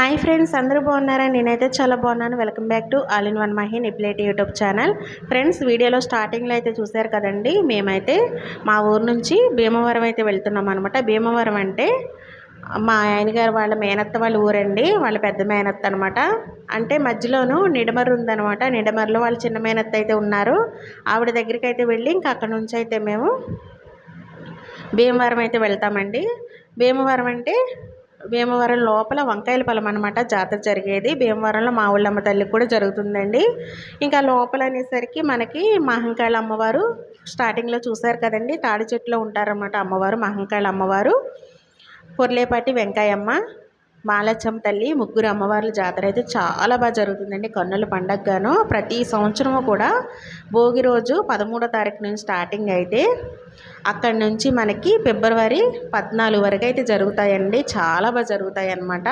Hi friends అందరూ బాగున్నారా? నేనైతే చాలా బాగున్నాను. Welcome back to all in one Mahi నిప్లేట్ YouTube channel. Friends వీడియోలో స్టార్టింగ్లో అయితే చూశారు కదండి మేమైతే మా ఊరు నుంచి భీమవరం అయితే వెళ్తున్నాం అనమాట భీమవరం అంటే మా ఆయనగారు వాళ్ళ మేనత్త వాళ్ళ ఊరండి వాళ్ళ పెద్ద మేనత్త అనమాట అంటే మధ్యలోను నిడమరు ఉందనమాట నిడమరులో వాళ్ళ చిన్న మేనత్త అయితే ఉన్నారు. ఆవిడ దగ్గరికి అయితే వెళ్ళి ఇంకా అక్కడ నుంచి అయితే మేము భీమవరం అయితే వెళ్తామండి. భీమవరం అంటే భీమవరం లోపల వంకాయల పొలం అనమాట జాతర జరిగేది. భీమవరంలో మా ఊళ్ళమ్మ తల్లి కూడా జరుగుతుందండి. ఇంకా లోపల అనేసరికి మనకి మహంకాళ అమ్మవారు స్టార్టింగ్లో చూశారు కదండి. తాడి చెట్టులో ఉంటారన్నమాట అమ్మవారు మహంకాళ అమ్మవారు. పొర్లేపాటి వెంకాయమ్మ మాలచ్చమ్మ తల్లి ముగ్గురు అమ్మవార్ల జాతర అయితే చాలా బాగా జరుగుతుందండి. కన్నుల పండగగాను ప్రతి సంవత్సరము కూడా భోగి రోజు పదమూడో తారీఖు నుంచి స్టార్టింగ్ అయితే అక్కడి నుంచి మనకి ఫిబ్రవరి పద్నాలుగు వరకు అయితే జరుగుతాయండి. చాలా బాగా జరుగుతాయి అన్నమాట.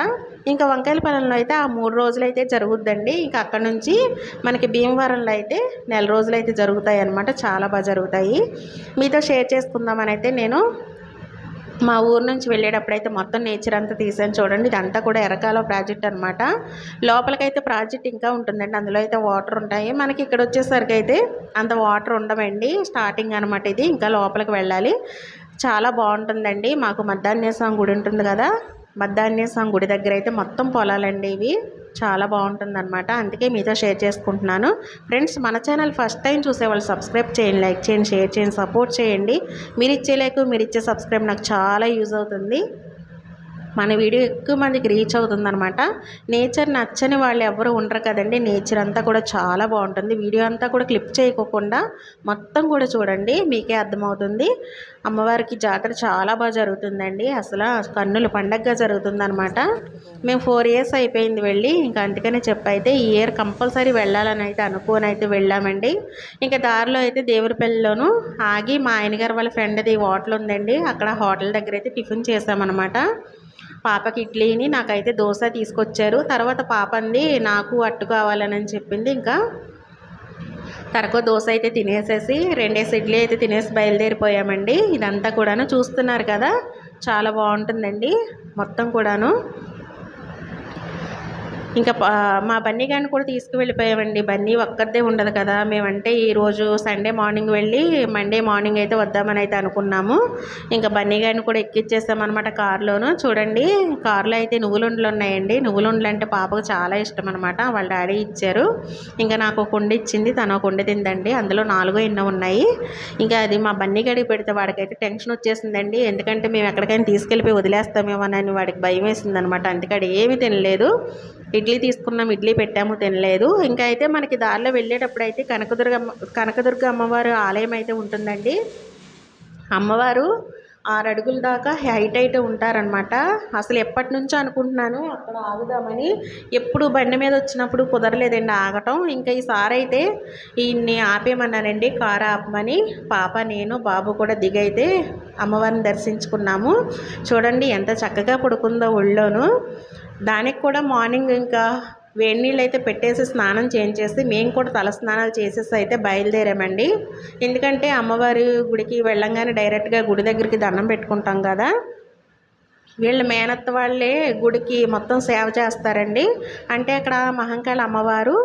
ఇంకా వంకాయల వంకాయలపాలెంలో అయితే ఆ మూడు రోజులు అయితే జరుగుద్దండి. ఇంకా అక్కడ నుంచి మనకి భీమవరంలో అయితే నెల రోజులు అయితే జరుగుతాయి అన్నమాట. చాలా బాగా జరుగుతాయి. మీతో షేర్ చేసుకుందామని అయితే నేను మా ఊరు నుంచి వెళ్ళేటప్పుడు అయితే మొత్తం నేచర్ అంతా తీసాను చూడండి. ఇదంతా కూడా ఎరకాల ప్రాజెక్ట్ అనమాట లోపలికైతే ప్రాజెక్ట్ ఇంకా ఉంటుందండి. అందులో అయితే వాటర్ ఉంటాయి. మనకి ఇక్కడ వచ్చేసరికి అయితే అంత వాటర్ ఉండవండి. స్టార్టింగ్ అనమాట ఇది. ఇంకా లోపలికి వెళ్ళాలి. చాలా బాగుంటుందండి. మాకు మధ్యాహ్నేశ్వరం గుడి ఉంటుంది కదా. మధ్యాహ్నేశ్వరం గుడి దగ్గర అయితే మొత్తం పొలాలండి ఇవి. చాలా బాగుంటుందన్నమాట. అందుకే మీతో షేర్ చేసుకుంటున్నాను. ఫ్రెండ్స్ మన ఛానల్ ఫస్ట్ టైం చూసేవాళ్ళు సబ్స్క్రైబ్ చేయండి లైక్ చేయండి షేర్ చేయండి సపోర్ట్ చేయండి. మీరు ఇచ్చే లైక్ మీరు ఇచ్చే సబ్స్క్రైబ్ నాకు చాలా యూజ్ అవుతుంది. మన వీడియో ఎక్కువ మందికి రీచ్ అవుతుందనమాట నేచర్ నచ్చని వాళ్ళు ఎవరు ఉండరు కదండి. నేచర్ అంతా కూడా చాలా బాగుంటుంది. వీడియో అంతా కూడా క్లిప్ చేయకోకుండా మొత్తం కూడా చూడండి. మీకే అర్థమవుతుంది. అమ్మవారికి జాతర చాలా బాగా జరుగుతుందండి. అసలు కన్నుల పండగగా జరుగుతుందనమాట మేము ఫోర్ ఇయర్స్ అయిపోయింది వెళ్ళి. ఇంకా అందుకనే చెప్పైతే ఈ ఇయర్ కంపల్సరీ వెళ్ళాలని అయితే అనుకోని అయితే వెళ్ళామండి. ఇంకా దారిలో అయితే దేవురిపల్లిలోను ఆగి మా ఆయనగారు వాళ్ళ ఫ్రెండ్ది హోటల్ ఉందండి. అక్కడ హోటల్ దగ్గర అయితే టిఫిన్ చేసామన్నమాట పాపకి ఇడ్లీని నాకైతే దోశ తీసుకొచ్చారు. తర్వాత పాప అంది నాకు అట్టు కావాలని చెప్పింది. ఇంకా తరకో దోశ అయితే తినేసేసి రెండేసి ఇడ్లీ అయితే తినేసి బయలుదేరిపోయామండి. ఇదంతా కూడాను చూస్తున్నారు కదా చాలా బాగుంటుందండి మొత్తం కూడాను. ఇంకా మా బన్నీ గారిని కూడా తీసుకువెళ్ళిపోయామండి. బన్నీ ఒక్కరిదే ఉండదు కదా. మేమంటే ఈరోజు సండే మార్నింగ్ వెళ్ళి మండే మార్నింగ్ అయితే వద్దామని అయితే అనుకున్నాము. ఇంకా బన్నీ గారిని కూడా ఎక్కిచ్చేస్తామన్నమాట కారులోను. చూడండి కారులో అయితే నువ్వులుండలు ఉన్నాయండి. నువ్వులుండలు అంటే పాపకు చాలా ఇష్టం అనమాట వాళ్ళ డాడీ ఇచ్చారు. ఇంకా నాకు కుండ ఇచ్చింది. తను ఒక కుండ తిందండి. అందులో నాలుగో ఎన్నో ఉన్నాయి. ఇంకా అది మా బన్నీ గడికి పెడితే వాడికైతే టెన్షన్ వచ్చేసిందండి. ఎందుకంటే మేము ఎక్కడికైనా తీసుకెళ్ళిపోయి వదిలేస్తామేమోనని వాడికి భయం వేసిందనమాట అందుకని ఏమీ తినలేదు. ఇడ్లీ తీసుకున్నాం ఇడ్లీ పెట్టాము తినలేదు. ఇంకా అయితే మనకి దారిలో వెళ్ళేటప్పుడు అయితే కనకదుర్గ కనకదుర్గ అమ్మవారు ఆలయం అయితే ఉంటుందండి. అమ్మవారు ఆరు అడుగుల దాకా హైట్ అయితే ఉంటారనమాట అసలు ఎప్పటి నుంచో అనుకుంటున్నాను అక్కడ ఆగుదామని. ఎప్పుడు బండి మీద వచ్చినప్పుడు కుదరలేదండి ఆగటం. ఇంకా ఈసారి అయితే ఈయన్ని ఆపేయమన్నారండి కారు ఆపమని. పాప నేను బాబు కూడా దిగైతే అమ్మవారిని దర్శించుకున్నాము. చూడండి ఎంత చక్కగా పడుకుందో ఒళ్ళోను దానికి కూడా మార్నింగ్ ఇంకా వేడి నీళ్ళు అయితే పెట్టేసి స్నానం చేయించేసి మేము కూడా తల స్నానాలు చేసేసి అయితే బయలుదేరామండి. ఎందుకంటే అమ్మవారి గుడికి వెళ్ళంగానే డైరెక్ట్గా గుడి దగ్గరికి దండం పెట్టుకుంటాం కదా. వీళ్ళ మేనత్త వాళ్ళే గుడికి మొత్తం సేవ చేస్తారండి. అంటే అక్కడ మహంకాళ అమ్మవారు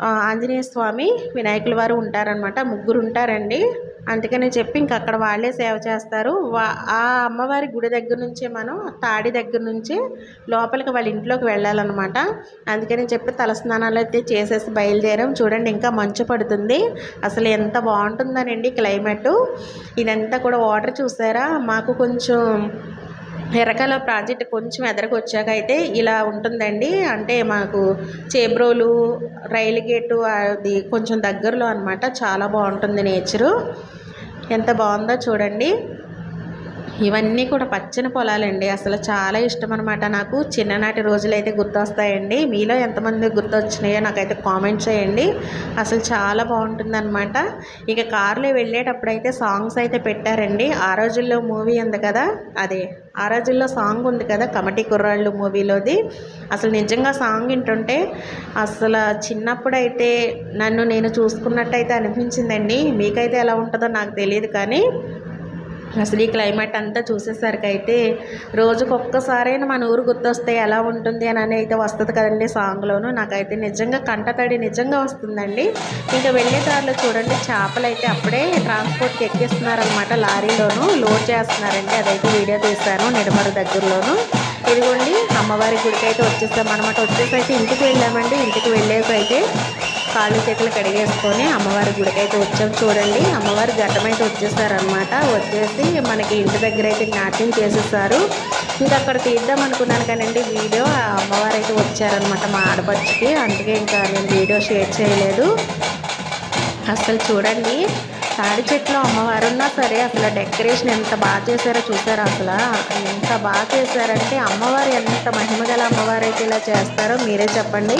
ఆంజనేయ స్వామి వినాయకుల వారు ఉంటారనమాట ముగ్గురు ఉంటారండి. అందుకని చెప్పి ఇంక అక్కడ వాళ్ళే సేవ చేస్తారు. వా ఆ అమ్మవారి గుడి దగ్గర నుంచే మనం తాడి దగ్గర నుంచి లోపలికి వాళ్ళ ఇంట్లోకి వెళ్ళాలన్నమాట. అందుకని చెప్పి తలస్నానాలు అయితే చేసేసి బయలుదేరాం. చూడండి ఇంకా మంచు పడుతుంది. అసలు ఎంత బాగుంటుందనండి క్లైమేట్. ఇదంతా కూడా వాటర్ చూసారా? మాకు కొంచెం ఎర్రకాల ప్రాజెక్ట్ కొంచెం ఎదరకు వచ్చాక అయితే ఇలా ఉంటుందండి. అంటే మాకు చేబ్రోలు రైలు గేటు అది కొంచెం దగ్గరలో అనమాట చాలా బాగుంటుంది నేచరు. ఎంత బాగుందో చూడండి. ఇవన్నీ కూడా పచ్చని పొలాలండి. అసలు చాలా ఇష్టం అనమాట నాకు. చిన్ననాటి రోజులైతే గుర్తొస్తాయండి. మీలో ఎంతమంది గుర్తొచ్చినాయో నాకైతే కామెంట్ చేయండి. అసలు చాలా బాగుంటుందన్నమాట. ఇక కార్లో వెళ్ళేటప్పుడు అయితే సాంగ్స్ అయితే పెట్టారండి. ఆ రోజుల్లో మూవీ ఉంది కదా? అదే ఆ రోజుల్లో సాంగ్ ఉంది కదా? కమటి కుర్రాళ్ళు మూవీలోది. అసలు నిజంగా సాంగ్ వింటుంటే అసలు చిన్నప్పుడైతే నన్ను నేను చూసుకున్నట్టయితే అనిపించిందండి. మీకైతే ఎలా ఉంటుందో నాకు తెలియదు కానీ అసలు ఈ క్లైమేట్ అంతా చూసేసరికి అయితే రోజుకు ఒక్కసారైనా మన ఊరు గుర్తొస్తే ఎలా ఉంటుంది అని అని అయితే వస్తుంది కదండి సాంగ్లోను. నాకైతే నిజంగా కంటతడి నిజంగా వస్తుందండి. ఇంకా వెళ్ళే దారిలో చూడండి చేపలు అయితే అప్పుడే ట్రాన్స్పోర్ట్కి ఎక్కిస్తున్నారనమాట లారీలోను. లోడ్ చేస్తున్నారండి. అదైతే వీడియో తీశాను నిడమరు దగ్గరలోను. ఇదిగోండి అమ్మవారి గుడికి అయితే వచ్చేస్తాం అనమాట వచ్చేసి అయితే ఇంటికి వెళ్ళామండి. ఇంటికి వెళ్ళేసి అయితే కాళ్ళు చేతులు కడిగేసుకొని అమ్మవారి గుడికి అయితే వచ్చాం. చూడండి అమ్మవారి ఘట్టం అయితే వచ్చేసారనమాట వచ్చేసి మనకి ఇంటి దగ్గర అయితే నాట్యం చేసేసారు. ఇంకా అక్కడ తీద్దాం అనుకున్నాను కానండి వీడియో ఆ అమ్మవారు అయితే వచ్చారనమాట మా ఆడపడుచుకి. అందుకే ఇంకా నేను వీడియో షేర్ చేయలేదు. అసలు చూడండి తాడి చెట్లు అమ్మవారు ఉన్నా సరే అసలు డెకరేషన్ ఎంత బాగా చేశారో చూసారా అసలు? ఎంత బాగా చేశారంటే అమ్మవారు ఎంత మహిమ గల అమ్మవారు అయితే ఇలా చేస్తారో మీరే చెప్పండి.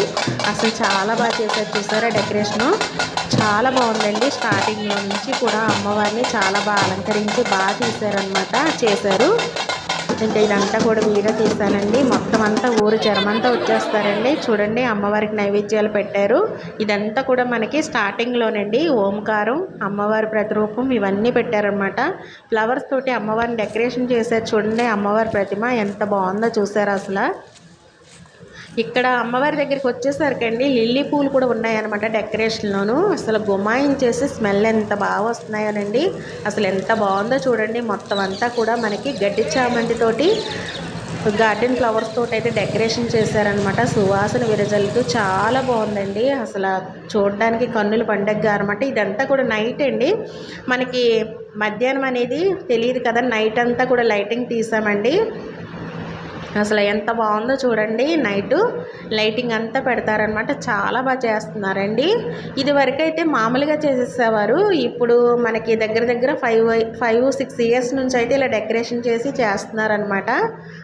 అసలు చాలా బాగా చేశారు చూసారా డెకరేషను? చాలా బాగుందండి. స్టార్టింగ్ నుంచి కూడా అమ్మవారిని చాలా బాగా అలంకరించి బాగా తీశారనమాట చేశారు. ఇంకా ఇదంతా కూడా వీడియో తీస్తానండి మొత్తం అంతా ఊరు జనమంతా వచ్చేస్తారండి. చూడండి అమ్మవారికి నైవేద్యాలు పెట్టారు. ఇదంతా కూడా మనకి స్టార్టింగ్లోనండి ఓంకారం అమ్మవారి ప్రతిరూపం ఇవన్నీ పెట్టారనమాట ఫ్లవర్స్ తోటి అమ్మవారిని డెకరేషన్ చేశారు. చూడండి అమ్మవారి ప్రతిమ ఎంత బాగుందో చూసారు అసలు. ఇక్కడ అమ్మవారి దగ్గరికి వచ్చేసరికండి లిల్లీ పూలు కూడా ఉన్నాయన్నమాట డెకరేషన్లోను. అసలు గుమాయించేసి స్మెల్ ఎంత బాగా వస్తున్నాయోనండి. అసలు ఎంత బాగుందో చూడండి. మొత్తం అంతా కూడా మనకి గడ్డి చామంతితోటి గార్డెన్ ఫ్లవర్స్ తోటి అయితే డెకరేషన్ చేశారనమాట సువాసన విరజల్లుతూ చాలా బాగుందండి. అసలు చూడడానికి కన్నులు పండగ అనమాట ఇదంతా కూడా నైట్ అండి. మనకి మధ్యాహ్నం అనేది తెలియదు కదా. నైట్ అంతా కూడా లైటింగ్ తీసామండి. అసలు ఎంత బాగుందో చూడండి. నైటు లైటింగ్ అంతా పెడతారనమాట చాలా బాగా చేస్తున్నారండి. ఇది వరకు అయితే మామూలుగా చేసేసేవారు. ఇప్పుడు మనకి దగ్గర దగ్గర ఫైవ్ ఫైవ్ సిక్స్ ఇయర్స్ నుంచి అయితే ఇలా డెకరేషన్ చేసి చేస్తున్నారనమాట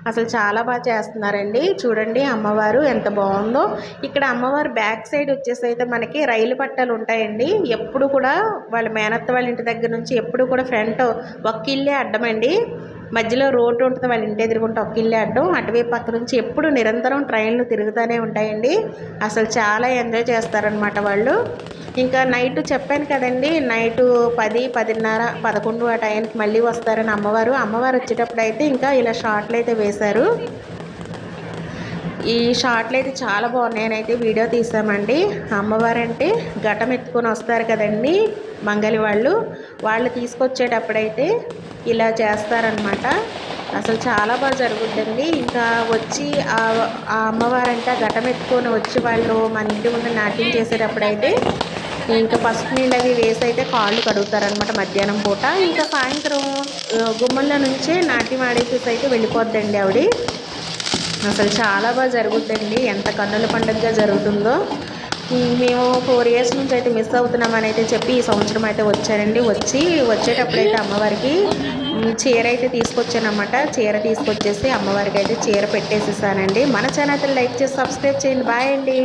అసలు చాలా బాగా చేస్తున్నారండి. చూడండి అమ్మవారు ఎంత బాగుందో. ఇక్కడ అమ్మవారు బ్యాక్ సైడ్ వచ్చేసి అయితే మనకి రైలు పట్టాలు ఉంటాయండి. ఎప్పుడు కూడా వాళ్ళ మేనత్త వాళ్ళ ఇంటి దగ్గర నుంచి ఎప్పుడు కూడా ఫ్రంట్ ఒక్క ఇల్లే అడ్డమండి. మధ్యలో రోడ్డు ఉంటుంది వాళ్ళ ఇంటి ఎదురుకుంటే ఒక ఇల్లు అడ్డం అటువైపు పక్క నుంచి ఎప్పుడు నిరంతరం ట్రైన్లు తిరుగుతూనే ఉంటాయండి. అసలు చాలా ఎంజాయ్ చేస్తారనమాట వాళ్ళు. ఇంకా నైట్ చెప్పాను కదండి నైట్ పది పదిన్నర పదకొండు ఆ టైంకి మళ్ళీ వస్తారని అమ్మవారు. అమ్మవారు వచ్చేటప్పుడు అయితే ఇంకా ఇలా షార్ట్లు అయితే వేశారు. ఈ షార్ట్లు అయితే చాలా బాగున్నాయి. నేనైతే వీడియో తీసామండి అమ్మవారంటే ఘటం ఎత్తుకొని వస్తారు కదండి మంగలి వాళ్ళు. వాళ్ళు తీసుకొచ్చేటప్పుడైతే ఇలా చేస్తారనమాట అసలు చాలా బాగా జరుగుతుందండి ఇంకా వచ్చి ఆ అమ్మవారంటే ఘటం ఎత్తుకొని వచ్చి వాళ్ళు మన ఇంటి ముందు నాట్యం చేసేటప్పుడైతే ఇంకా పసుపు నీళ్ళు అవి వేసి అయితే కాళ్ళు కడుగుతారనమాట మధ్యాహ్నం పూట. ఇంకా సాయంత్రం గుమ్మల్లో నుంచే నాట్యం ఆడేసేసి అయితే వెళ్ళిపోద్దండి ఆవిడ. అసలు చాలా బాగా జరుగుతుందండి ఎంత కన్నుల పండుగగా జరుగుతుందో. మేము ఫోర్ ఇయర్స్ నుంచి అయితే మిస్ అవుతున్నామని అయితే చెప్పి ఈ సంవత్సరం అయితే వచ్చానండి. వచ్చి వచ్చేటప్పుడైతే అమ్మవారికి చీర అయితే తీసుకొచ్చానమాట చీర తీసుకొచ్చేసి అమ్మవారికి అయితే చీర పెట్టేసేసానండి. మన ఛానల్ లైక్ చేసి సబ్స్క్రైబ్ చేయండి. బాయ్ అండి.